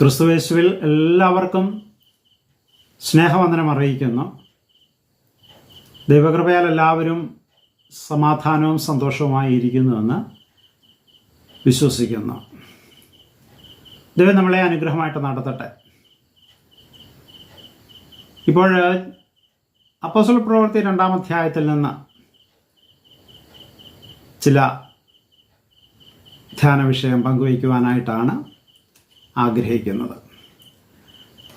ക്രിസ്തുവേശുവിൽ എല്ലാവർക്കും സ്നേഹവന്ദനം അറിയിക്കുന്നു. ദൈവകൃപയാൽ എല്ലാവരും സമാധാനവും സന്തോഷവുമായി ഇരിക്കുന്നുവെന്ന് വിശ്വസിക്കുന്നു. ദൈവം നമ്മളെ അനുഗ്രഹമായിട്ട് നടത്തട്ടെ. ഇപ്പോൾ അപ്പോസൽ പ്രവൃത്തി രണ്ടാം അധ്യായത്തിൽ നിന്ന് ചില ധ്യാന വിഷയം പങ്കുവയ്ക്കുവാനായിട്ടാണ് ആഗ്രഹിക്കുന്നത്.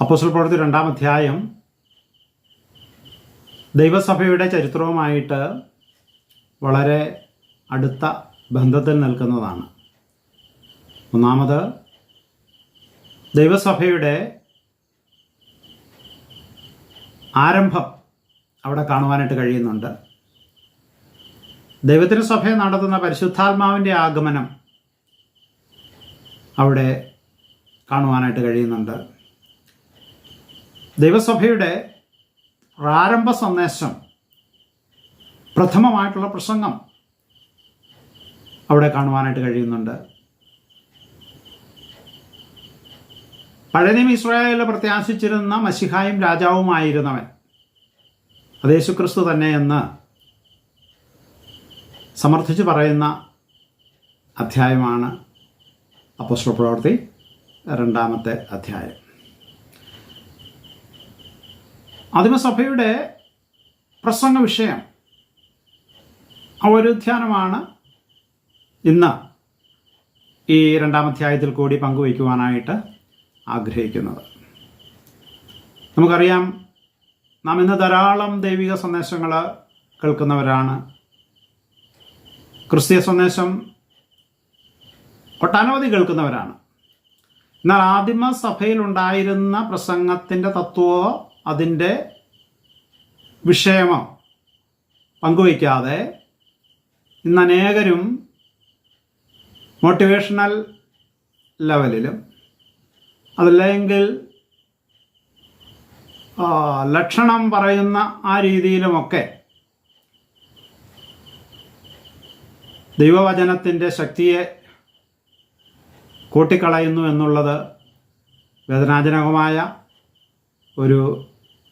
അപ്പോസൽ പ്രവൃത്തി രണ്ടാം അധ്യായം ദൈവസഭയുടെ ചരിത്രവുമായിട്ട് വളരെ അടുത്ത ബന്ധത്തിൽ നിൽക്കുന്നതാണ്. ഒന്നാമത് ദൈവസഭയുടെ ആരംഭം അവിടെ കാണുവാനായിട്ട് കഴിയുന്നുണ്ട്. ദൈവത്തിന് സഭയെ നടത്തുന്ന പരിശുദ്ധാത്മാവിന്റെ ആഗമനം അവിടെ കാണുവാനായിട്ട് കഴിയുന്നുണ്ട്. ദൈവസഭയുടെ പ്രാരംഭ സന്ദേശം പ്രഥമമായിട്ടുള്ള പ്രസംഗം അവിടെ കാണുവാനായിട്ട് കഴിയുന്നുണ്ട്. പഴനിയും ഇസ്രായേലിൽ പ്രത്യാശിച്ചിരുന്ന മസിഹായും രാജാവുമായിരുന്നവൻ. അത് യേശുക്രിസ്തു തന്നെ എന്ന് സമർത്ഥിച്ച് പറയുന്ന അധ്യായമാണ് അപ്പോസ്റ്റോ പ്രവൃത്തി രണ്ടാമത്തെ അധ്യായം. ആദിമസഭയുടെ പ്രസംഗ വിഷയം അവരുദ്ധ്യാനമാണ് ഇന്ന് ഈ രണ്ടാം അധ്യായത്തിൽ കൂടി പങ്കുവയ്ക്കുവാനായിട്ട് ആഗ്രഹിക്കുന്നത്. നമുക്കറിയാം നാം ഇന്ന് ധാരാളം ദൈവിക സന്ദേശങ്ങൾ കേൾക്കുന്നവരാണ്. ക്രിസ്തീയ സന്ദേശം ഒട്ടനവധി കേൾക്കുന്നവരാണ്. എന്നാൽ ആദിമ സഭയിലുണ്ടായിരുന്ന പ്രസംഗത്തിന്റെ തത്വമോ അതിന്റെ വിഷയമോ പങ്കുവയ്ക്കാതെ ഇന്ന് അനേകരും മോട്ടിവേഷണൽ ലെവലിലും അതല്ലെങ്കിൽ ലക്ഷണം പറയുന്ന ആ രീതിയിലുമൊക്കെ ദൈവവചനത്തിന്റെ ശക്തിയെ കൂട്ടിക്കളയുന്നു എന്നുള്ളത് വേദനാജനകമായ ഒരു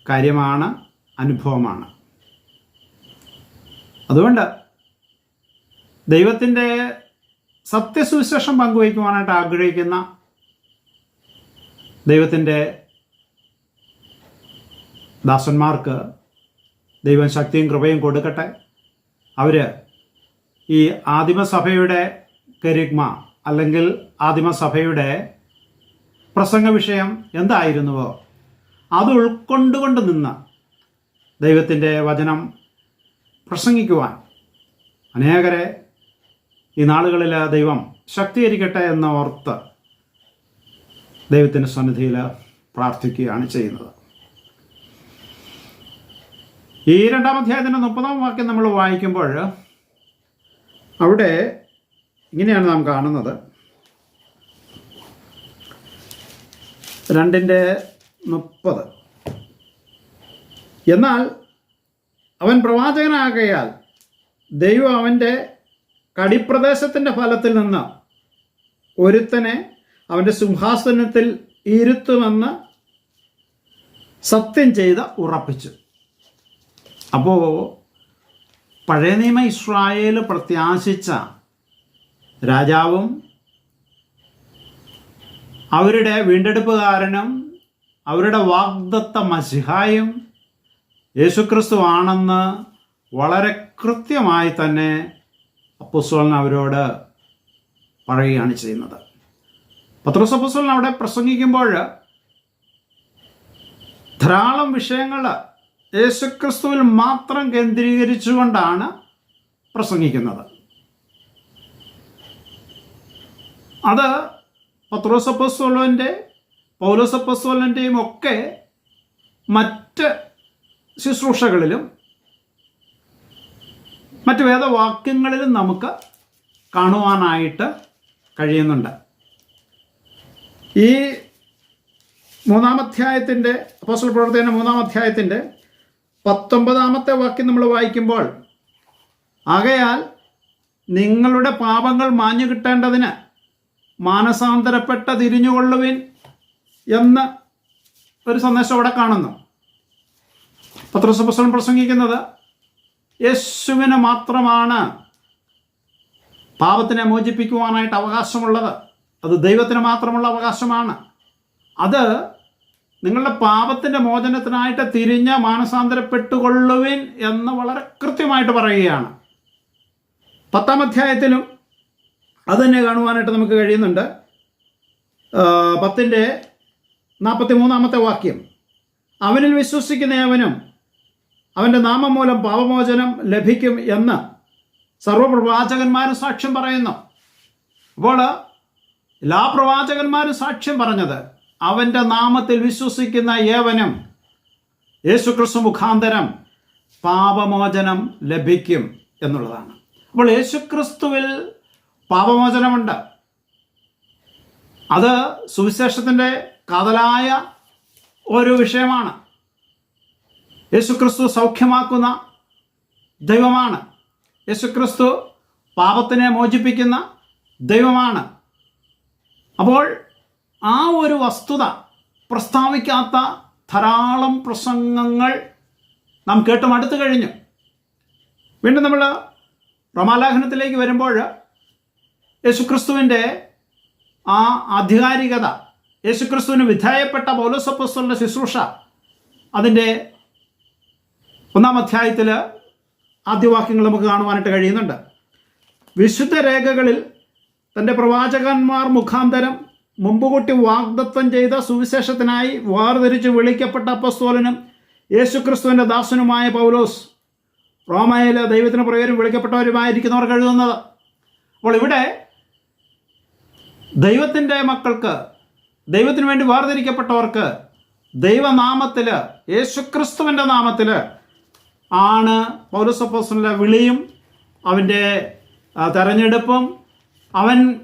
കാര്യമാണ് അനുഭവമാണ്. അതുകൊണ്ട് ദൈവത്തിന്റെ സത്യസുവിശേഷം പങ്കുവയ്ക്കുവാനായിട്ട് ആഗ്രഹിക്കുന്ന ദൈവത്തിന്റെ ദാസന്മാർക്ക് ദൈവം ശക്തിയും കൃപയും കൊടുക്കട്ടെ. അവർ ഈ ആദിമസഭയുടെ കരിഗ്മ അല്ലെങ്കിൽ ആദിമസഭയുടെ പ്രസംഗ വിഷയം എന്തായിരുന്നുവോ? അത് ഉൾക്കൊണ്ടുകൊണ്ട് നിന്ന് ദൈവത്തിന്റെ വചനം പ്രസംഗിക്കുവാൻ അനേകരെ ഈ നാളുകളിൽ ദൈവം ശക്തീകരിക്കട്ടെ എന്ന് ഓർത്ത് ദൈവത്തിന്റെ സന്നിധിയിൽ പ്രാർത്ഥിക്കുകയാണ് ചെയ്യുന്നത്. ഈ രണ്ടാം അധ്യായത്തിന്റെ മുപ്പതാം വാക്യം നമ്മൾ വായിക്കുമ്പോൾ അവിടെ ഇങ്ങനെയാണ് നാം കാണുന്നത്. രണ്ടിന്റെ മുപ്പത്. എന്നാൽ അവൻ പ്രവാചകനാകയാൽ ദൈവം അവന്റെ കടിപ്രദേശത്തിന്റെ ഫലത്തിൽ നിന്ന് ഒരുത്തനെ അവന്റെ സിംഹാസനത്തിൽ ഇരുത്തുമെന്ന് സത്യം ചെയ്ത് ഉറപ്പിച്ചു. അപ്പോൾ പഴയ നിയമ ഇസ്രായേൽ പ്രത്യാശിച്ച രാജാവും അവരുടെ വീണ്ടെടുപ്പുകാരനും അവരുടെ വാഗ്ദത്ത മസിഹായും യേശുക്രിസ്തു ആണെന്ന് വളരെ കൃത്യമായി തന്നെ അപ്പുസ്വലൻ അവരോട് പറയുകയാണ് ചെയ്യുന്നത്. പത്രോസ് അപ്പുസ്വലൻ അവിടെ പ്രസംഗിക്കുമ്പോൾ ധാരാളം വിഷയങ്ങൾ യേശുക്രിസ്തുവിൽ മാത്രം കേന്ദ്രീകരിച്ചുകൊണ്ടാണ് പ്രസംഗിക്കുന്നത്. അത് പത്രോസപ്പസ്വലന്റെ പൗലോസപ്പസ്വലന്റെയും ഒക്കെ മറ്റ് ശുശ്രൂഷകളിലും മറ്റ് വേദവാക്യങ്ങളിലും നമുക്ക് കാണുവാനായിട്ട് കഴിയുന്നുണ്ട്. ഈ മൂന്നാം അധ്യായത്തിന്റെ അപ്പോസ്റ്റൽ പ്രവർത്തകന്റെ മൂന്നാം അധ്യായത്തിന്റെ പത്തൊമ്പതാമത്തെ വാക്യം നമ്മൾ വായിക്കുമ്പോൾ ആകയാൽ നിങ്ങളുടെ പാപങ്ങൾ മാഞ്ഞു കിട്ടേണ്ടതിന് മാനസാന്തരപ്പെട്ട തിരിഞ്ഞുകൊള്ളുവിൻ എന്ന് ഒരു സന്ദേശം അവിടെ കാണുന്നു. പത്രസപുസ്തകം പ്രസംഗിക്കുന്നത് യേശുവിന് മാത്രമാണ് പാപത്തിനെ മോചിപ്പിക്കുവാനായിട്ട് അവകാശമുള്ളത്. അത് ദൈവത്തിന് മാത്രമുള്ള അവകാശമാണ്. അത് നിങ്ങളുടെ പാപത്തിന്റെ മോചനത്തിനായിട്ട് തിരിഞ്ഞ് മാനസാന്തരപ്പെട്ടുകൊള്ളുവിൻ എന്ന് വളരെ കൃത്യമായിട്ട് പറയുകയാണ്. പത്താം അധ്യായത്തിലും അത് തന്നെ കാണുവാനായിട്ട് നമുക്ക് കഴിയുന്നുണ്ട്. പത്തിന്റെ നാൽപ്പത്തി മൂന്നാമത്തെ വാക്യം. അവനിൽ വിശ്വസിക്കുന്ന അവനും അവന്റെ നാമം മൂലം പാപമോചനം ലഭിക്കും എന്ന് സർവപ്രവാചകന്മാരും സാക്ഷ്യം പറയുന്നു. അപ്പോൾ എല്ലാ പ്രവാചകന്മാരും സാക്ഷ്യം പറഞ്ഞത് അവന്റെ നാമത്തിൽ വിശ്വസിക്കുന്ന ഏവനും യേശുക്രിസ്തു മുഖാന്തരം പാപമോചനം ലഭിക്കും എന്നുള്ളതാണ്. അപ്പോൾ യേശുക്രിസ്തുവിൽ പാപമോചനമുണ്ട്. അത് സുവിശേഷത്തിന്റെ കാതലായ ഒരു വിഷയമാണ്. യേശുക്രിസ്തു സൗഖ്യമാക്കുന്ന ദൈവമാണ്. യേശുക്രിസ്തു പാപത്തിനെ മോചിപ്പിക്കുന്ന ദൈവമാണ്. അപ്പോൾ ആ ഒരു വസ്തുത പ്രസ്താവിക്കാത്ത ധാരാളം പ്രസംഗങ്ങൾ നാം കേട്ടും അടുത്തു കഴിഞ്ഞു. വീണ്ടും നമ്മൾ റമാലാഖനത്തിലേക്ക് വരുമ്പോൾ യേശുക്രിസ്തുവിന്റെ ആ ആധികാരികത യേശുക്രിസ്തുവിന് വിധേയപ്പെട്ട പൗലോസപ്പസ്തലിന്റെ ശുശ്രൂഷ അതിന്റെ ഒന്നാം അധ്യായത്തിൽ ആദ്യവാക്യങ്ങൾ നമുക്ക് കാണുവാനായിട്ട് കഴിയുന്നുണ്ട്. വിശുദ്ധ രേഖകളിൽ തന്റെ പ്രവാചകന്മാർ മുഖാന്തരം മുമ്പുകൂട്ടി വാഗ്ദത്വം ചെയ്ത സുവിശേഷത്തിനായി വേർതിരിച്ച് വിളിക്കപ്പെട്ട അപ്പസ്തോലനും യേശുക്രിസ്തുവിന്റെ ദാസനുമായ പൗലോസ് റോമയിലെ ദൈവത്തിന് പ്രകാരം വിളിക്കപ്പെട്ടവരുമായിരിക്കുന്നവർ എഴുതുന്നത് അപ്പോൾ ഇവിടെ ദൈവത്തിന്റെ മക്കൾക്ക് ദൈവത്തിന് വേണ്ടി വേർതിരിക്കപ്പെട്ടവർക്ക് ദൈവനാമത്തിൽ യേശുക്രിസ്തുവിന്റെ നാമത്തിൽ ആണ് പൗരസപ്പോസിന്റെ വിളിയും അവന്റെ തെരഞ്ഞെടുപ്പും അവൻ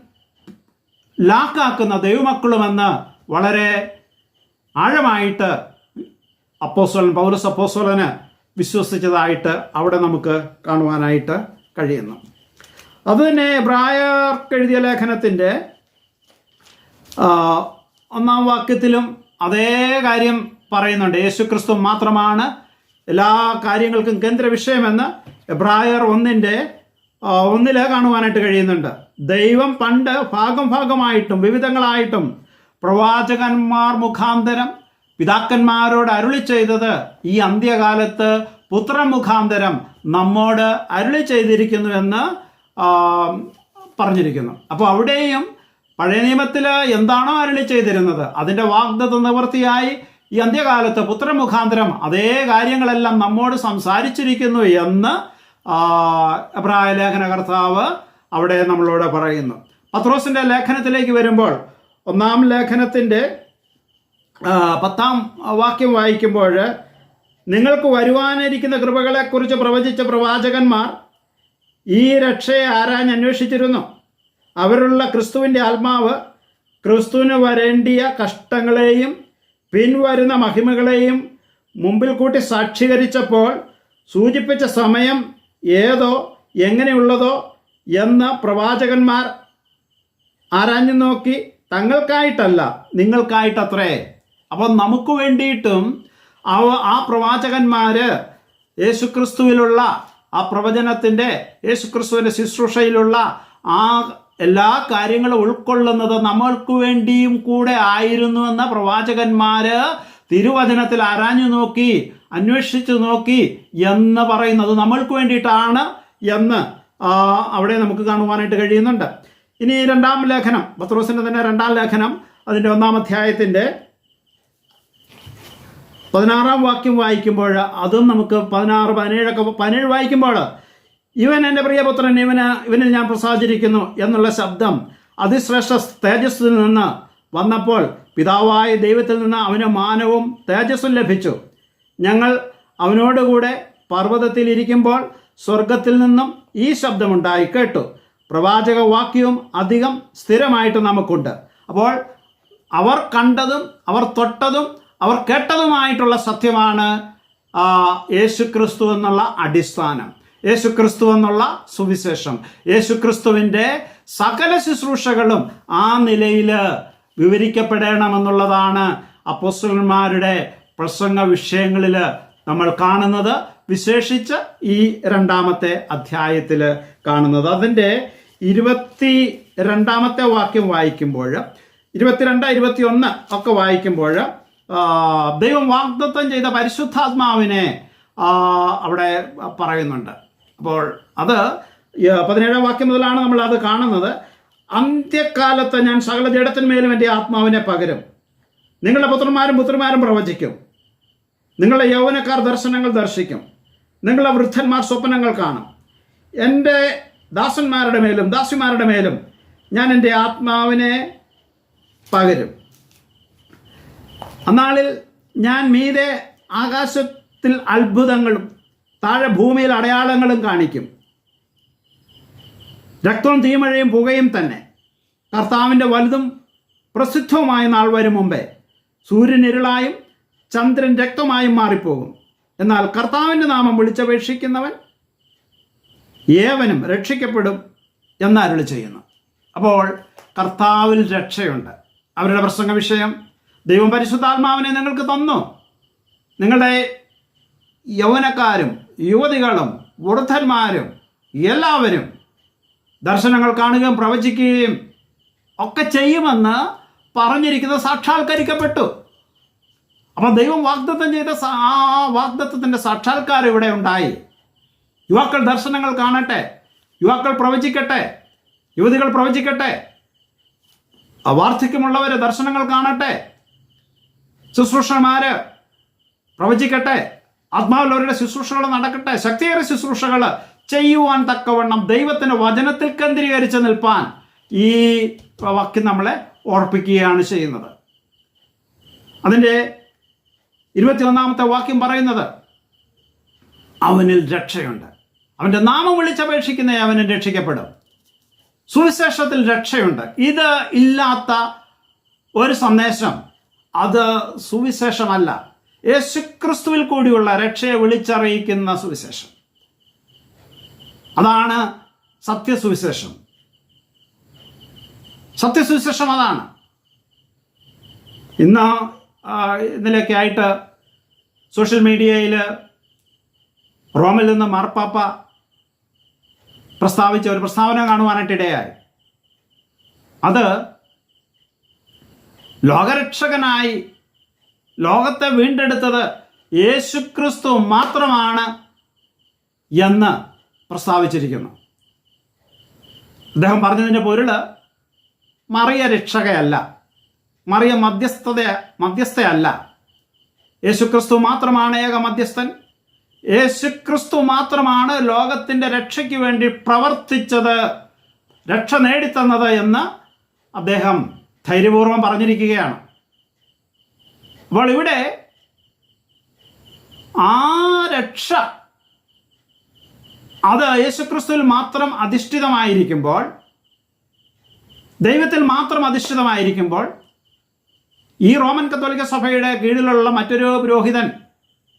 ലാക്കാക്കുന്ന ദൈവമക്കളുമെന്ന് വളരെ ആഴമായിട്ട് അപ്പോസ്വലൻ പൗരസ് അപ്പോസ്വലന് വിശ്വസിച്ചതായിട്ട് അവിടെ നമുക്ക് കാണുവാനായിട്ട് കഴിയുന്നു. അതുതന്നെ എബ്രായർക്ക് എഴുതിയ ലേഖനത്തിന്റെ ഒന്നാം വാക്യത്തിലും അതേ കാര്യം പറയുന്നുണ്ട്. യേശുക്രിസ്തു മാത്രമാണ് എല്ലാ കാര്യങ്ങൾക്കും കേന്ദ്ര വിഷയമെന്ന് എബ്രായർ ഒന്നിന്റെ ഒന്നിൽ കാണുവാനായിട്ട് കഴിയുന്നുണ്ട്. ദൈവം പണ്ട് ഭാഗം ഭാഗമായിട്ടും വിവിധങ്ങളായിട്ടും പ്രവാചകന്മാർ മുഖാന്തരം പിതാക്കന്മാരോട് അരുളി ചെയ്തത് ഈ അന്ത്യകാലത്ത് പുത്രൻ മുഖാന്തരം നമ്മോട് അരുളി ചെയ്തിരിക്കുന്നുവെന്ന് പറഞ്ഞിരിക്കുന്നു. അപ്പോൾ അവിടെയും പഴയ നിയമത്തിൽ എന്താണോ അരളി ചെയ്തിരുന്നത് അതിന്റെ വാഗ്ദത്ത നിവൃത്തിയായി ഈ അന്ത്യകാലത്ത് പുത്രൻ മുഖാന്തരം അതേ കാര്യങ്ങളെല്ലാം നമ്മോട് സംസാരിച്ചിരിക്കുന്നു എന്ന് അഭിപ്രായ ലേഖന കർത്താവ് അവിടെ നമ്മളോട് പറയുന്നു. പത്രോസിന്റെ ലേഖനത്തിലേക്ക് വരുമ്പോൾ ഒന്നാം ലേഖനത്തിന്റെ പത്താം വാക്യം വായിക്കുമ്പോൾ നിങ്ങൾക്ക് വരുവാനിരിക്കുന്ന കൃപകളെക്കുറിച്ച് പ്രവചിച്ച പ്രവാചകന്മാർ ഈ രക്ഷയെ ആരാഞ്ഞ് അന്വേഷിച്ചിരുന്നു? അവരുള്ള ക്രിസ്തുവിന്റെ ആത്മാവ് ക്രിസ്തുവിന് വരേണ്ടിയ കഷ്ടങ്ങളെയും പിൻവരുന്ന മഹിമകളെയും മുമ്പിൽ കൂട്ടി സാക്ഷീകരിച്ചപ്പോൾ സൂചിപ്പിച്ച സമയം ഏതോ എങ്ങനെയുള്ളതോ എന്ന് പ്രവാചകന്മാർ ആരാഞ്ഞു നോക്കി തങ്ങൾക്കായിട്ടല്ല നിങ്ങൾക്കായിട്ടത്രേ. അപ്പം നമുക്ക് വേണ്ടിയിട്ടും അവ ആ പ്രവാചകന്മാർ യേശുക്രിസ്തുവിലുള്ള ആ പ്രവചനത്തിന്റെ യേശുക്രിസ്തുവിന്റെ ശുശ്രൂഷയിലുള്ള ആ എല്ലാ കാര്യങ്ങളും ഉൾക്കൊള്ളുന്നത് നമ്മൾക്ക് വേണ്ടിയും കൂടെ ആയിരുന്നു എന്ന പ്രവാചകന്മാര് തിരുവചനത്തിൽ ആരാഞ്ഞു നോക്കി അന്വേഷിച്ചു നോക്കി എന്ന് പറയുന്നത് നമ്മൾക്ക് വേണ്ടിയിട്ടാണ് എന്ന് അവിടെ നമുക്ക് കാണുവാനായിട്ട് കഴിയുന്നുണ്ട്. ഇനി രണ്ടാം ലേഖനം പത്രോസിന്റെ തന്നെ രണ്ടാം ലേഖനം അതിന്റെ ഒന്നാം അധ്യായത്തിന്റെ പതിനാറാം വാക്യം വായിക്കുമ്പോൾ അതും നമുക്ക് പതിനാറ് പതിനേഴൊക്കെ പതിനേഴ് വായിക്കുമ്പോൾ ഇവൻ എന്റെ പ്രിയപുത്രൻ ഇവന് ഇവനിൽ ഞാൻ പ്രസാദിച്ചിരിക്കുന്നു എന്നുള്ള ശബ്ദം അതിശ്രേഷ്ഠ തേജസ്സിൽ നിന്ന് വന്നപ്പോൾ പിതാവായ ദൈവത്തിൽ നിന്ന് അവന് മാനവും തേജസ്സും ലഭിച്ചു. ഞങ്ങൾ അവനോടുകൂടെ പർവതത്തിൽ ഇരിക്കുമ്പോൾ സ്വർഗത്തിൽ നിന്നും ഈ ശബ്ദമുണ്ടായി കേട്ടു. പ്രവാചക വാക്യവും അധികം സ്ഥിരമായിട്ട് നമുക്കുണ്ട്. അപ്പോൾ അവർ കണ്ടതും അവർ തൊട്ടതും അവർ കേട്ടതുമായിട്ടുള്ള സത്യമാണ് യേശു എന്നുള്ള അടിസ്ഥാനം. യേശുക്രിസ്തു എന്നുള്ള സുവിശേഷം. യേശുക്രിസ്തുവിന്റെ സകല ശുശ്രൂഷകളും ആ നിലയിൽ വിവരിക്കപ്പെടണമെന്നുള്ളതാണ് അപ്പോസ്റ്റലന്മാരുടെ പ്രസംഗ വിഷയങ്ങളിൽ നമ്മൾ കാണുന്നത്. വിശേഷിച്ച് ഈ രണ്ടാമത്തെ അധ്യായത്തിൽ കാണുന്നത്. അതിന്റെ ഇരുപത്തി രണ്ടാമത്തെ വാക്യം വായിക്കുമ്പോൾ ഇരുപത്തിരണ്ട് ഇരുപത്തിയൊന്ന് ഒക്കെ വായിക്കുമ്പോൾ ദൈവം വാഗ്ദത്വം ചെയ്ത പരിശുദ്ധാത്മാവിനെ അവിടെ പറയുന്നുണ്ട്. അപ്പോൾ അത് പതിനേഴാം വാക്യം മുതലാണ് നമ്മൾ അത് കാണുന്നത്. അന്ത്യകാലത്ത് ഞാൻ സകല ജഡത്തിന്മേലും എന്റെ ആത്മാവിനെ പകരും. നിങ്ങളുടെ പുത്രന്മാരും പുത്രിമാരും പ്രവചിക്കും. നിങ്ങളുടെ യൗവനക്കാർ ദർശനങ്ങൾ ദർശിക്കും. നിങ്ങളുടെ വൃദ്ധന്മാർ സ്വപ്നങ്ങൾ കാണും. എന്റെ ദാസന്മാരുടെ മേലും ദാസിമാരുടെ മേലും ഞാൻ എന്റെ ആത്മാവിനെ പകരും. അന്നാളിൽ ഞാൻ മീതെ ആകാശത്തിൽ അത്ഭുതങ്ങളും താഴെ ഭൂമിയിൽ അടയാളങ്ങളും കാണിക്കും. രക്തവും തീമഴയും പുകയും തന്നെ. കർത്താവിന്റെ വലുതും പ്രസിദ്ധവുമായ നാൾ വരും മുമ്പേ സൂര്യൻ ഇരുളായും ചന്ദ്രൻ രക്തമായും മാറിപ്പോകും. എന്നാൽ കർത്താവിന്റെ നാമം വിളിച്ചപേക്ഷിക്കുന്നവൻ ഏവനും രക്ഷിക്കപ്പെടും എന്നരുളി ചെയ്യുന്നു. അപ്പോൾ കർത്താവിൽ രക്ഷയുണ്ട്. അവരുടെ പ്രസംഗ വിഷയം ദൈവം പരിശുദ്ധാത്മാവിനെ നിങ്ങൾക്ക് തന്നു. നിങ്ങളുടെ യൗവനക്കാരും യുവതികളും വൃദ്ധന്മാരും എല്ലാവരും ദർശനങ്ങൾ കാണുകയും പ്രവചിക്കുകയും ഒക്കെ ചെയ്യുമെന്ന് പറഞ്ഞിരിക്കുന്നത് സാക്ഷാത്കരിക്കപ്പെട്ടു. അപ്പം ദൈവം വാഗ്ദത്തം ചെയ്ത ആ വാഗ്ദത്തത്തിന്റെ സാക്ഷാത്കാരം ഇവിടെ ഉണ്ടായി. യുവാക്കൾ ദർശനങ്ങൾ കാണട്ടെ യുവാക്കൾ പ്രവചിക്കട്ടെ യുവതികൾ പ്രവചിക്കട്ടെ വാർദ്ധക്യമുള്ളവർ ദർശനങ്ങൾ കാണട്ടെ ശുശ്രൂഷന്മാര് പ്രവചിക്കട്ടെ ആത്മാവിലവരുടെ ശുശ്രൂഷകൾ നടക്കട്ടെ. ശക്തിയേറെ ശുശ്രൂഷകൾ ചെയ്യുവാൻ തക്കവണ്ണം ദൈവത്തിന്റെ വചനത്തിൽ കേന്ദ്രീകരിച്ച് നിൽപ്പാൻ ഈ വാക്യം നമ്മളെ ഓർപ്പിക്കുകയാണ് ചെയ്യുന്നത്. അതിന്റെ ഇരുപത്തിയൊന്നാമത്തെ വാക്യം പറയുന്നത് അവനിൽ രക്ഷയുണ്ട്. അവന്റെ നാമം വിളിച്ചപേക്ഷിക്കുന്ന അവനും രക്ഷിക്കപ്പെടും. സുവിശേഷത്തിൽ രക്ഷയുണ്ട്. ഇത് ഇല്ലാത്ത ഒരു സന്ദേശം അത് സുവിശേഷമല്ല. യേശുക്രിസ്തുവിൽ കൂടിയുള്ള രക്ഷയെ വിളിച്ചറിയിക്കുന്ന സുവിശേഷം. അതാണ് സത്യസുവിശേഷം. സത്യസുവിശേഷം അതാണ്. ഇന്ന് ഇന്നലെയൊക്കെ ആയിട്ട് സോഷ്യൽ മീഡിയയിൽ റോമിൽ നിന്ന് മാർപ്പാപ്പ പ്രസ്താവിച്ച ഒരു പ്രസ്താവന കാണുവാനായിട്ട് ഇടയായി. അത് ലോകരക്ഷകനായി ലോകത്തെ വീണ്ടെടുത്തത് യേശുക്രിസ്തു മാത്രമാണ് എന്ന് പ്രസ്താവിച്ചിരിക്കുന്നു. അദ്ദേഹം പറഞ്ഞതിന്റെ പൊരുൾ മറിയ രക്ഷകയല്ല മറിയ മധ്യസ്ഥത മധ്യസ്ഥയല്ല. യേശുക്രിസ്തു മാത്രമാണ് ഏക മധ്യസ്ഥൻ. യേശുക്രിസ്തു മാത്രമാണ് ലോകത്തിന്റെ രക്ഷയ്ക്ക് വേണ്ടി പ്രവർത്തിച്ചത് രക്ഷ നേടിത്തന്നത് എന്ന് അദ്ദേഹം ധൈര്യപൂർവം പറഞ്ഞിരിക്കുകയാണ്. അപ്പോൾ ഇവിടെ. ആ രക്ഷ. അത് യേശുക്രിസ്തുവിൽ മാത്രം അധിഷ്ഠിതമായിരിക്കുമ്പോൾ ദൈവത്തിൽ മാത്രം അധിഷ്ഠിതമായിരിക്കുമ്പോൾ ഈ റോമൻ കത്തോലിക്ക സഭയുടെ കീഴിലുള്ള മറ്റൊരു പുരോഹിതൻ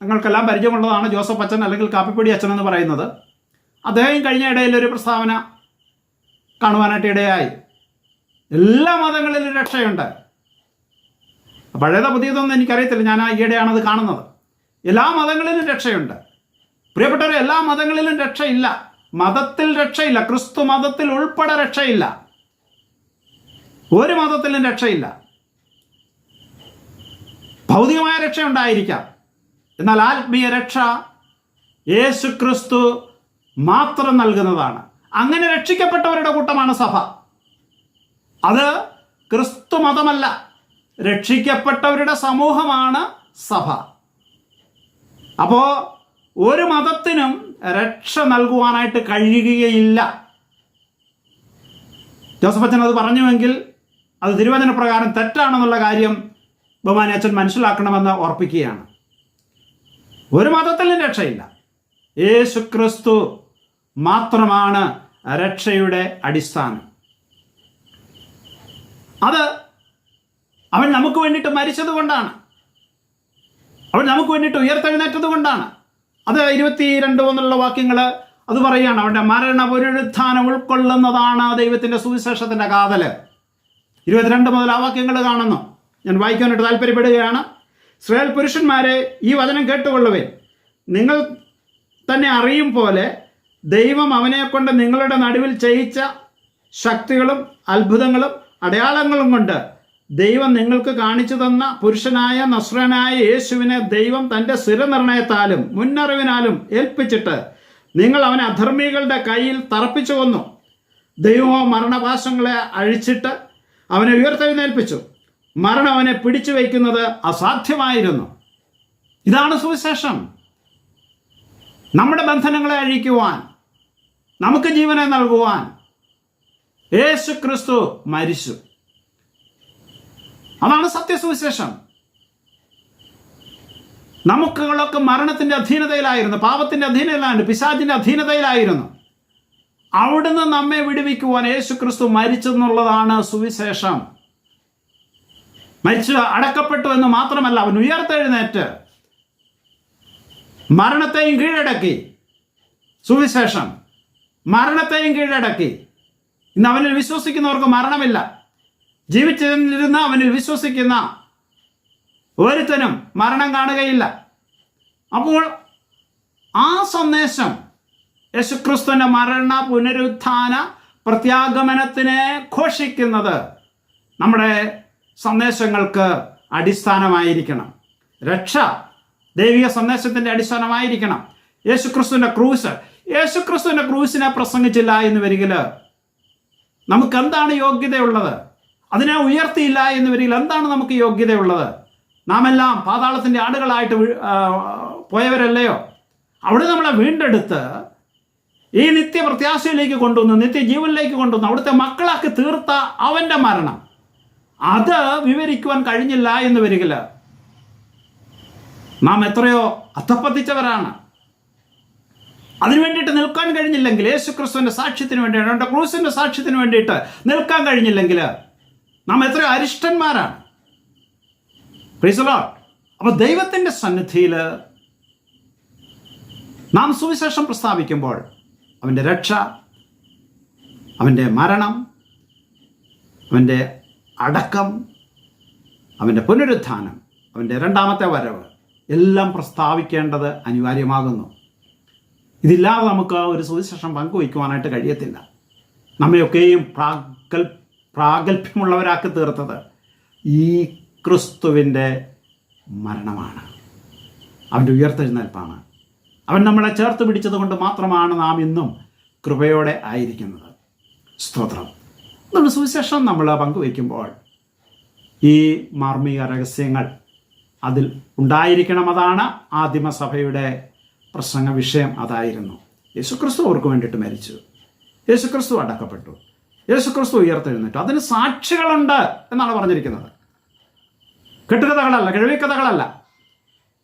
നിങ്ങൾക്കെല്ലാം പരിചയമുള്ളതാണ് ജോസഫ് അച്ഛൻ അല്ലെങ്കിൽ കാപ്പിപ്പൊടി അച്ഛൻ എന്ന് പറയുന്നത്. അദ്ദേഹം കഴിഞ്ഞ ഇടയിൽ ഒരു പ്രസ്താവന കാണുവാനായിട്ട് ഇടയായി. എല്ലാ മതങ്ങളിലും രക്ഷയുണ്ട്. പഴയതോ പുതിയതൊന്നും എനിക്കറിയത്തില്ല. ഞാൻ ഈയിടെയാണ് അത് കാണുന്നത്. എല്ലാ മതങ്ങളിലും രക്ഷയുണ്ട്. പ്രിയപ്പെട്ടവരെ എല്ലാ മതങ്ങളിലും രക്ഷയില്ല. മതത്തിൽ രക്ഷയില്ല. ക്രിസ്തു മതത്തിൽ ഉൾപ്പെടെ രക്ഷയില്ല. ഒരു മതത്തിലും രക്ഷയില്ല. ഭൗതികമായ രക്ഷ ഉണ്ടായിരിക്കാം എന്നാൽ ആത്മീയ രക്ഷ യേശു ക്രിസ്തു മാത്രം നൽകുന്നതാണ്. അങ്ങനെ രക്ഷിക്കപ്പെട്ടവരുടെ കൂട്ടമാണ് സഭ. അത് ക്രിസ്തു മതമല്ല. രക്ഷിക്കപ്പെട്ടവരുടെ സമൂഹമാണ് സഭ. അപ്പോൾ ഒരു മതത്തിനും രക്ഷ നൽകുവാനായിട്ട് കഴിയുകയില്ല. ജോസഫ് അച്ഛൻ അത് പറഞ്ഞുവെങ്കിൽ അത് തിരുവചന പ്രകാരം തെറ്റാണെന്നുള്ള കാര്യം ബഹുമാനി അച്ഛൻ മനസ്സിലാക്കണമെന്ന് ഓർപ്പിക്കുകയാണ്. ഒരു മതത്തിലും രക്ഷയില്ല. യേശു ക്രിസ്തു മാത്രമാണ് രക്ഷയുടെ അടിസ്ഥാനം. അത് അവൻ നമുക്ക് വേണ്ടിയിട്ട് മരിച്ചത് കൊണ്ടാണ്. അവൻ നമുക്ക് വേണ്ടിയിട്ട് ഉയർത്തെഴുന്നേറ്റത് കൊണ്ടാണ്. അത് ഇരുപത്തി രണ്ട് എന്നുള്ള വാക്യങ്ങൾ അത് പറയുകയാണ് അവന്റെ മരണ പുനരുത്ഥാനം ഉൾക്കൊള്ളുന്നതാണ് ദൈവത്തിന്റെ സുവിശേഷത്തിന്റെ കാതൽ ഇരുപത്തിരണ്ട് മുതൽ ആ വാക്യങ്ങൾ കാണുന്നു. ഞാൻ വായിക്കാനായിട്ട് താല്പര്യപ്പെടുകയാണ്. ശ്രേൽ പുരുഷന്മാരെ ഈ വചനം കേട്ടുകൊള്ളവേ നിങ്ങൾ തന്നെ അറിയും പോലെ ദൈവം അവനെ കൊണ്ട് നിങ്ങളുടെ നടുവിൽ ചെയ്യിച്ച ശക്തികളും അത്ഭുതങ്ങളും അടയാളങ്ങളും കൊണ്ട് ദൈവം നിങ്ങൾക്ക് കാണിച്ചു തന്ന പുരുഷനായ നസ്രനായ യേശുവിനെ ദൈവം തന്റെ സ്ഥിരനിർണയത്താലും മുന്നറിവിനാലും ഏൽപ്പിച്ചിട്ട് നിങ്ങൾ അവനെ അധർമ്മികളുടെ കയ്യിൽ തറപ്പിച്ചു കൊന്നു. ദൈവമോ മരണപാശങ്ങളെ അഴിച്ചിട്ട് അവനെ ഉയർത്തെഴുന്നേൽപ്പിച്ചു. മരണം അവനെ പിടിച്ചു വയ്ക്കുന്നത് അസാധ്യമായിരുന്നു. ഇതാണ് സുവിശേഷം. നമ്മുടെ ബന്ധനങ്ങളെ അഴിക്കുവാൻ നമുക്ക് ജീവനെ നൽകുവാൻ യേശു ക്രിസ്തു മരിച്ചു. അതാണ് സത്യസുവിശേഷം. നമുക്കുകളൊക്കെ മരണത്തിന്റെ അധീനതയിലായിരുന്നു പാപത്തിന്റെ അധീനതയിലായിരുന്നു പിശാചിന്റെ അധീനതയിലായിരുന്നു. അവിടുന്ന് നമ്മെ വിടുവിക്കുവാൻ യേശു ക്രിസ്തു മരിച്ചു എന്നുള്ളതാണ് സുവിശേഷം. മരിച്ചു അടക്കപ്പെട്ടു എന്ന് മാത്രമല്ല അവൻ ഉയർത്തെഴുന്നേറ്റ് മരണത്തെയും കീഴടക്കി. സുവിശേഷം മരണത്തെയും കീഴടക്കി. ഇന്ന് അവനിൽ വിശ്വസിക്കുന്നവർക്ക് മരണമില്ല. ജീവിച്ചിരുന്ന അവനിൽ വിശ്വസിക്കുന്ന ഒരുത്തനും മരണം കാണുകയില്ല. അപ്പോൾ ആ സന്ദേശം യേശുക്രിസ്തുവിന്റെ മരണ പുനരുത്ഥാന പ്രത്യാഗമനത്തിനെ ഘോഷിക്കുന്നത് നമ്മുടെ സന്ദേശങ്ങൾക്ക് അടിസ്ഥാനമായിരിക്കണം. രക്ഷ ദൈവിക സന്ദേശത്തിന്റെ അടിസ്ഥാനമായിരിക്കണം. യേശുക്രിസ്തുവിന്റെ ക്രൂസ്. യേശുക്രിസ്തുവിന്റെ ക്രൂസിനെ പ്രസംഗിച്ചില്ല എന്ന് വരികിൽ നമുക്കെന്താണ് യോഗ്യതയുള്ളത്? അതിനെ ഉയർത്തിയില്ല എന്ന് വരികിൽ എന്താണ് നമുക്ക് യോഗ്യതയുള്ളത്? നാം എല്ലാം പാതാളത്തിന്റെ ആടുകളായിട്ട് പോയവരല്ലയോ? അവിടെ നമ്മളെ വീണ്ടെടുത്ത് ഈ നിത്യപ്രത്യാശയിലേക്ക് കൊണ്ടുവന്നു നിത്യജീവനിലേക്ക് കൊണ്ടുവന്നു അവിടുത്തെ മക്കളാക്കി തീർത്ത അവന്റെ മരണം. അത് വിവരിക്കുവാൻ കഴിഞ്ഞില്ല എന്ന് വരികിൽ നാം എത്രയോ അധപ്പതിച്ചവരാണ്. അതിനു വേണ്ടിയിട്ട് നിൽക്കാൻ കഴിഞ്ഞില്ലെങ്കിൽ യേശു ക്രിസ്തുവിന്റെ സാക്ഷ്യത്തിന് വേണ്ടിയിട്ട് അവന്റെ ക്രൂസിന്റെ സാക്ഷ്യത്തിന് വേണ്ടിയിട്ട് നിൽക്കാൻ കഴിഞ്ഞില്ലെങ്കിൽ നാം എത്ര അരിഷ്ടന്മാരാണ്. പ്രീസലോ അപ്പോൾ ദൈവത്തിന്റെ സന്നിധിയിൽ നാം സുവിശേഷം പ്രസ്താവിക്കുമ്പോൾ അവന്റെ രക്ഷ അവന്റെ മരണം അവന്റെ അടക്കം അവന്റെ പുനരുത്ഥാനം അവന്റെ രണ്ടാമത്തെ വരവ് എല്ലാം പ്രസ്താവിക്കേണ്ടത് അനിവാര്യമാകുന്നു. ഇതില്ലാതെ നമുക്ക് ഒരു സുവിശേഷം പങ്കുവയ്ക്കുവാനായിട്ട് കഴിയത്തില്ല. നമ്മയൊക്കെയും പ്രാഗൽ പ്രാഗൽഭ്യമുള്ളവരാക്കി തീർത്തത് ഈ ക്രിസ്തുവിന്റെ മരണമാണ്. അവന്റെ ഉയർത്തെഴുന്നേൽപ്പാണ്. അവൻ നമ്മളെ ചേർത്ത് പിടിച്ചത് കൊണ്ട് മാത്രമാണ് നാം ഇന്നും കൃപയോടെ ആയിരിക്കുന്നത്. സ്തോത്രം. നമ്മൾ സുവിശേഷം നമ്മൾ പങ്കുവയ്ക്കുമ്പോൾ ഈ മാർമിക രഹസ്യങ്ങൾ അതിൽ ഉണ്ടായിരിക്കണം അതാണ് ആദിമസഭയുടെ പ്രസംഗ വിഷയം അതായിരുന്നു. യേശുക്രിസ്തു അവർക്ക് വേണ്ടിയിട്ട് മരിച്ചു. യേശുക്രിസ്തു അടക്കപ്പെട്ടു. യേശുക്രിസ്തു ഉയർത്തെഴുന്നേറ്റു. അതിന് സാക്ഷികളുണ്ട് എന്നാണ് പറഞ്ഞിരിക്കുന്നത്. കെട്ടുകഥകളല്ല കിഴവിക്കഥകളല്ല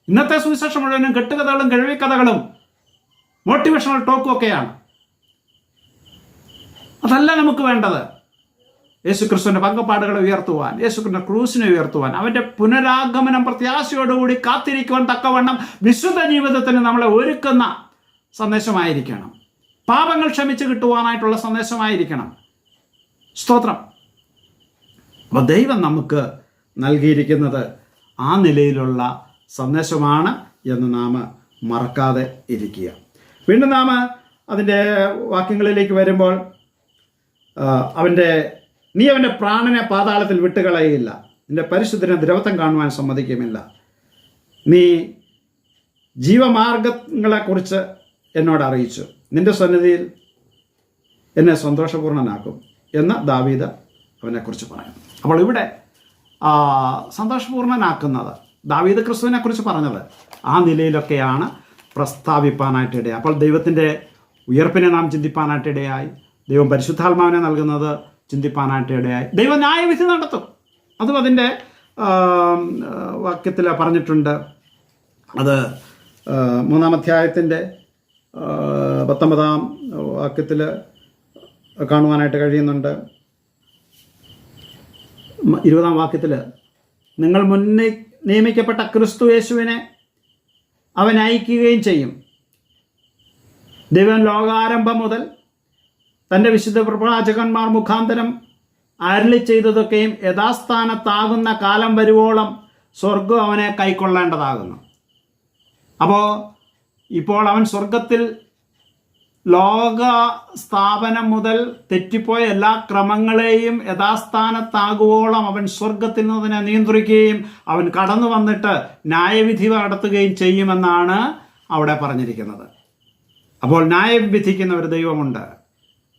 ഇന്നത്തെ സുവിശേഷം മുഴുവനും കെട്ടുകഥകളും കിഴവിക്കഥകളും മോട്ടിവേഷണൽ ടോക്കും ഒക്കെയാണ്. അതല്ല നമുക്ക് വേണ്ടത്. യേശുക്രിസ്തുവിന്റെ പങ്കപ്പാടുകളെ ഉയർത്തുവാൻ യേശുക്രിസ്തുവിന്റെ ക്രൂസിനെ ഉയർത്തുവാൻ അവന്റെ പുനരാഗമനം പ്രത്യാശയോടുകൂടി കാത്തിരിക്കുവാൻ തക്കവണ്ണം വിശുദ്ധ ജീവിതത്തിന് നമ്മളെ ഒരുക്കുന്ന സന്ദേശമായിരിക്കണം. പാപങ്ങൾ ക്ഷമിച്ച് കിട്ടുവാനായിട്ടുള്ള സന്ദേശമായിരിക്കണം. സ്തോത്രം. അപ്പോൾ ദൈവം നമുക്ക് നൽകിയിരിക്കുന്നത് ആ നിലയിലുള്ള സന്ദേശമാണ് എന്ന് നാം മറക്കാതെ ഇരിക്കുക. വീണ്ടും നാം അതിന്റെ വാക്യങ്ങളിലേക്ക് വരുമ്പോൾ അവന്റെ നീ അവന്റെ പ്രാണനെ പാതാളത്തിൽ വിട്ടുകളയില്ല നിന്റെ പരിശുദ്ധനെ ദ്രവത്വം കാണുവാൻ സമ്മതിക്കുമില്ല നീ ജീവമാർഗങ്ങളെക്കുറിച്ച് എന്നോട് അറിയിച്ചു. നിന്റെ സന്നിധിയിൽ എന്നെ സന്തോഷപൂർണനാക്കും എന്ന് ദാവീദ് അവനെക്കുറിച്ച് പറയുന്നു അപ്പോൾ ഇവിടെ സന്തോഷപൂർണനാക്കുന്നത് ദാവീദ് ക്രിസ്തുവിനെ കുറിച്ച് പറഞ്ഞത് ആ നിലയിലൊക്കെയാണ് പ്രസ്താവിപ്പാനായിട്ട് ഇടയായി. അപ്പോൾ ദൈവത്തിന്റെ ഉയർപ്പിനെ നാം ചിന്തിപ്പാനായിട്ട് ഇടയായി. ദൈവം പരിശുദ്ധാത്മാവിനെ നൽകുന്നത് ചിന്തിപ്പാനായിട്ട് ഇടയായി. ദൈവം ന്യായവിധി നടത്തും. അതും അതിന്റെ വാക്യത്തിൽ പറഞ്ഞിട്ടുണ്ട്. അത് ആ, മൂന്നാം അധ്യായത്തിന്റെ പത്തൊമ്പതാം വാക്യത്തിൽ കാണുവാനായിട്ട് കഴിയുന്നുണ്ട്. ഇരുപതാം വാക്യത്തിൽ നിങ്ങൾ മുന്നേ നിയമിക്കപ്പെട്ട ക്രിസ്തു യേശുവിനെ അവൻ അയക്കുകയും ചെയ്യും. ദൈവം ലോകാരംഭം മുതൽ തന്റെ വിശുദ്ധ പ്രവാചകന്മാർ മുഖാന്തരം അരളി ചെയ്തതൊക്കെയും യഥാസ്ഥാനത്താകുന്ന കാലം വരുവോളം സ്വർഗം അവനെ കൈക്കൊള്ളേണ്ടതാകുന്നു. അപ്പോൾ ഇപ്പോൾ അവൻ സ്വർഗത്തിൽ ലോക സ്ഥാപനം മുതൽ തെറ്റിപ്പോയ എല്ലാ ക്രമങ്ങളെയും യഥാസ്ഥാനത്താകുവോളം അവൻ സ്വർഗത്തിൽ നിന്നതിനെ നിയന്ത്രിക്കുകയും അവൻ കടന്നു വന്നിട്ട് ന്യായവിധി നടത്തുകയും ചെയ്യുമെന്നാണ് അവിടെ പറഞ്ഞിരിക്കുന്നത്. അപ്പോൾ ന്യായം വിധിക്കുന്ന ഒരു ദൈവമുണ്ട്.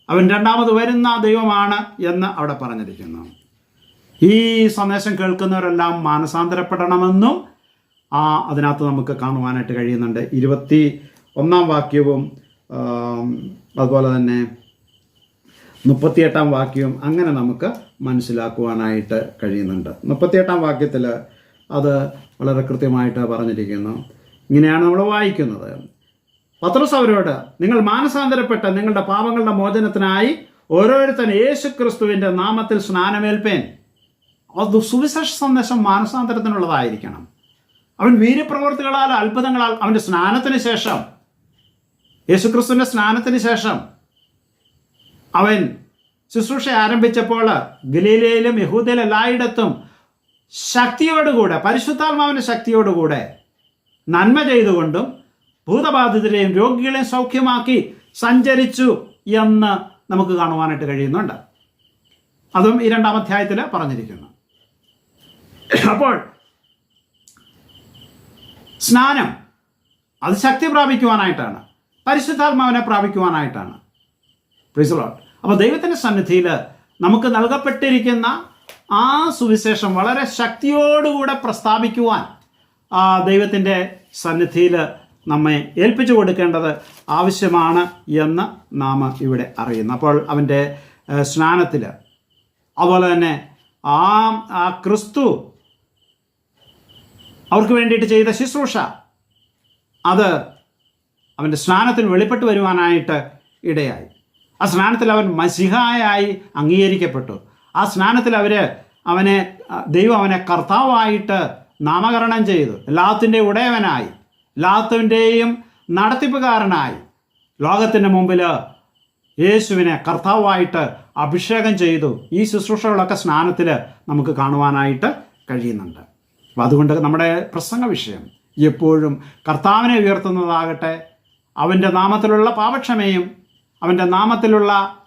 അവൻ രണ്ടാമത് വരുന്ന ദൈവമാണ് എന്ന് അവിടെ പറഞ്ഞിരിക്കുന്നു. ഈ സന്ദേശം കേൾക്കുന്നവരെല്ലാം മാനസാന്തരപ്പെടണമെന്നും ആ അതിനകത്ത് നമുക്ക് കാണുവാനായിട്ട് കഴിയുന്നുണ്ട്. ഇരുപത്തി ഒന്നാം വാക്യവും അതുപോലെ തന്നെ മുപ്പത്തിയെട്ടാം വാക്യം അങ്ങനെ നമുക്ക് മനസ്സിലാക്കുവാനായിട്ട് കഴിയുന്നുണ്ട്. മുപ്പത്തിയെട്ടാം വാക്യത്തിൽ അത് വളരെ കൃത്യമായിട്ട് പറഞ്ഞിരിക്കുന്നു. ഇങ്ങനെയാണ് നമ്മൾ വായിക്കുന്നത്. പത്രസ് അവരോട് നിങ്ങൾ മാനസാന്തരപ്പെട്ട നിങ്ങളുടെ പാപങ്ങളുടെ മോചനത്തിനായി ഓരോരുത്തൻ യേശു ക്രിസ്തുവിന്റെ നാമത്തിൽ സ്നാനമേൽപ്പേൻ. അത് സുവിശേഷ സന്ദേശം മാനസാന്തരത്തിനുള്ളതായിരിക്കണം. അവൻ വീര്യപ്രവർത്തികളാൽ അത്ഭുതങ്ങളാൽ അവന്റെ സ്നാനത്തിന് ശേഷം യേശുക്രിസ്തുവിന്റെ സ്നാനത്തിന് ശേഷം അവൻ ശുശ്രൂഷ ആരംഭിച്ചപ്പോൾ ഗലീലയിലും യഹൂദയിലും എല്ലായിടത്തും ശക്തിയോടുകൂടെ പരിശുദ്ധാത്മാവിന്റെ ശക്തിയോടുകൂടെ നന്മ ചെയ്തുകൊണ്ടും ഭൂതബാധിതരെയും രോഗികളെയും സൗഖ്യമാക്കി സഞ്ചരിച്ചു എന്ന് നമുക്ക് കാണുവാനായിട്ട് കഴിയുന്നുണ്ട്. അതും ഈ രണ്ടാം അധ്യായത്തിൽ പറഞ്ഞിരിക്കുന്നു. അപ്പോൾ സ്നാനം അത് ശക്തി പ്രാപിക്കുവാനായിട്ടാണ്. പരിശുദ്ധാത്മാവിനെ പ്രാപിക്കുവാനായിട്ടാണ്. പ്രിസലോട്ട് അപ്പോൾ ദൈവത്തിന്റെ സന്നിധിയിൽ നമുക്ക് നൽകപ്പെട്ടിരിക്കുന്ന ആ സുവിശേഷം വളരെ ശക്തിയോടുകൂടെ പ്രസ്താവിക്കുവാൻ ദൈവത്തിന്റെ സന്നിധിയിൽ നമ്മെ ഏൽപ്പിച്ചു കൊടുക്കേണ്ടത് ആവശ്യമാണ് എന്ന് നാം ഇവിടെ അറിയുന്നു. അപ്പോൾ അവന്റെ സ്നാനത്തിൽ അതുപോലെ തന്നെ ആ ആ ക്രിസ്തു അവർക്ക് വേണ്ടിയിട്ട് ചെയ്ത ശുശ്രൂഷ അത് അവന്റെ സ്നാനത്തിൽ വെളിപ്പെട്ട് വരുവാനായിട്ട് ഇടയായി. ആ സ്നാനത്തിൽ അവൻ മസിഹായായി അംഗീകരിക്കപ്പെട്ടു. ആ സ്നാനത്തിൽ അവർ അവനെ ദൈവം അവനെ കർത്താവായിട്ട് നാമകരണം ചെയ്തു. എല്ലാത്തിന്റെ ഉടയവനായി. എല്ലാത്തിന്റെയും നടത്തിപ്പുകാരനായി. ലോകത്തിന്റെ മുമ്പിൽ യേശുവിനെ കർത്താവായിട്ട് അഭിഷേകം ചെയ്തു. ഈ ശുശ്രൂഷകളൊക്കെ സ്നാനത്തിൽ നമുക്ക് കാണുവാനായിട്ട് കഴിയുന്നുണ്ട്. അപ്പം അതുകൊണ്ട് നമ്മുടെ പ്രസംഗ വിഷയം എപ്പോഴും കർത്താവിനെ ഉയർത്തുന്നതാകട്ടെ അവന്റെ നാമത്തിലുള്ള പാപക്ഷമയും അവന്റെ നാമത്തിലുള്ള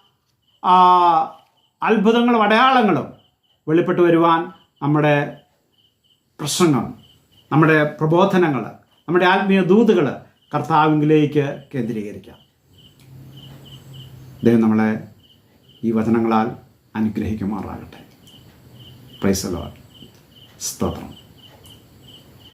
അത്ഭുതങ്ങളും അടയാളങ്ങളും വെളിപ്പെട്ട് വരുവാൻ നമ്മുടെ പ്രസംഗം നമ്മുടെ പ്രബോധനങ്ങൾ നമ്മുടെ ആത്മീയ ദൂതുകൾ കർത്താവിലേക്ക് കേന്ദ്രീകരിക്കാം. ദൈവം നമ്മളെ ഈ വചനങ്ങളാൽ അനുഗ്രഹിക്കുമാറാകട്ടെ. പ്രൈസലോ സ്തോത്രം.